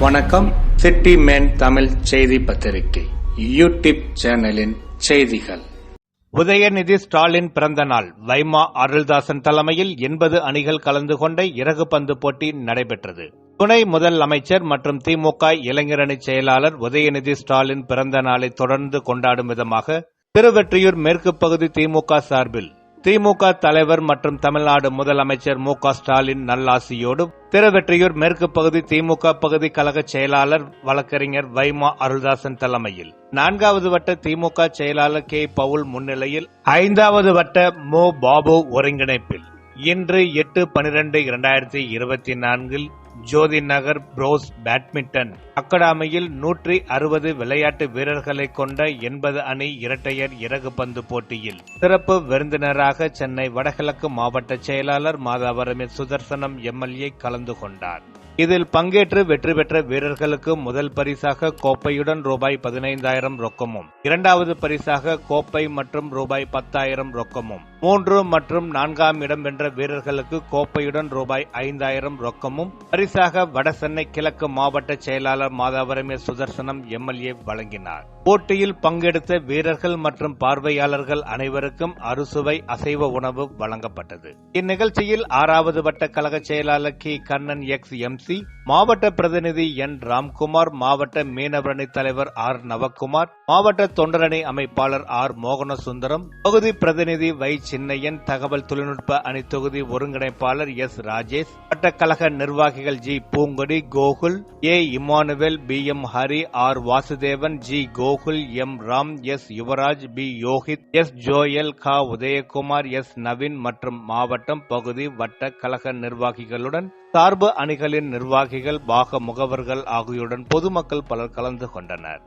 வணக்கம். City man Tamil செய்தி பத்திரிகை. யூடியூப் சேனலின் செய்திகள். உதயநிதி ஸ்டாலின் பிறந்த நாள். வைமா அருள்தாசன் தலைமையில் எண்பது அணிகள் கலந்து கொண்ட இறகு பந்து போட்டி நடைபெற்றது. துணை முதல் அமைச்சர் மற்றும் திமுக இளைஞரணி செயலாளர் உதயநிதி ஸ்டாலின் பிறந்த நாளை தொடர்ந்து கொண்டாடும் விதமாக திருவெற்றியூர் மேற்கு பகுதி திமுக சார்பில் திமுக தலைவர் மற்றும் தமிழ்நாடு முதலமைச்சர் மு க ஸ்டாலின் நல்லாசியோடு திருவெற்றியூர் மேற்கு பகுதி திமுக பகுதி கழக செயலாளர் வழக்கறிஞர் வைமா அருள்தாசன் தலைமையில். நான்காவது வட்ட திமுக செயலாளர் கே பவுல் முன்னிலையில் ஐந்தாவது வட்ட மு பாபு ஒருங்கிணைப்பில். இன்று எட்டு பனிரெண்டு இரண்டாயிரத்தி இருபத்தி நான்கில் ஜோதி நகர் புரோஸ் பேட்மிண்டன் அக்கடாமியில் நூற்றி அறுபது விளையாட்டு வீரர்களை கொண்ட எண்பது அணி இரட்டையர் இறகு பந்து போட்டியில். சிறப்பு விருந்தினராக சென்னை வடகிழக்கு மாவட்ட செயலாளர் மாதாவரமி சுதர்சனம் எம்எல்ஏ கலந்து கொண்டார். இதில் பங்கேற்று வெற்றி பெற்ற வீரர்களுக்கு முதல் பரிசாக கோப்பையுடன் ரூபாய் பதினைந்தாயிரம் ரொக்கமும் இரண்டாவது பரிசாக கோப்பை மற்றும் ரூபாய் பத்தாயிரம் ரொக்கமும் மூன்று மற்றும் நான்காம் இடம் வென்ற வீரர்களுக்கு கோப்பையுடன் ரூபாய் ஐந்தாயிரம் ரொக்கமும் பரிசாக வடசென்னை கிழக்கு மாவட்ட செயலாளர் மாதாவரமே சுதர்சனம் எம்எல்ஏ வழங்கினார். போட்டியில் பங்கெடுத்த வீரர்கள் மற்றும் பார்வையாளர்கள் அனைவருக்கும் அறுசுவை அசைவ உணவு வழங்கப்பட்டது. இந்நிகழ்ச்சியில் ஆறாவது வட்ட கழக செயலாளர் கி. கண்ணன் எக்ஸ். எம்சி மாவட்ட பிரதிநிதி என். ராம்குமார் மாவட்ட மீனவரணி தலைவர் ஆர். நவக்குமார் மாவட்ட தொண்டரணி அமைப்பாளர் ஆர். மோகனசுந்தரம் தொகுதி பிரதிநிதி வை சின்னையன் தகவல் தொழில்நுட்ப அணி தொகுதி ஒருங்கிணைப்பாளர் எஸ் ராஜேஷ் வட்டக்கழக நிர்வாகிகள் G Poongodi Gokul A Emmanuel P M Hari R Vasudevan G Gokul M Ram S Yuvaraj P Yogith S Joel கா உதயகுமார் எஸ் நவீன் மற்றும் மாவட்டம் பகுதி வட்ட கழக நிர்வாகிகளுடன் சார்பு அணிகளின் நிர்வாகிகள் பாக முகவர்கள் ஆகியோருடன் பொதுமக்கள் பலர் கலந்து கொண்டனர்.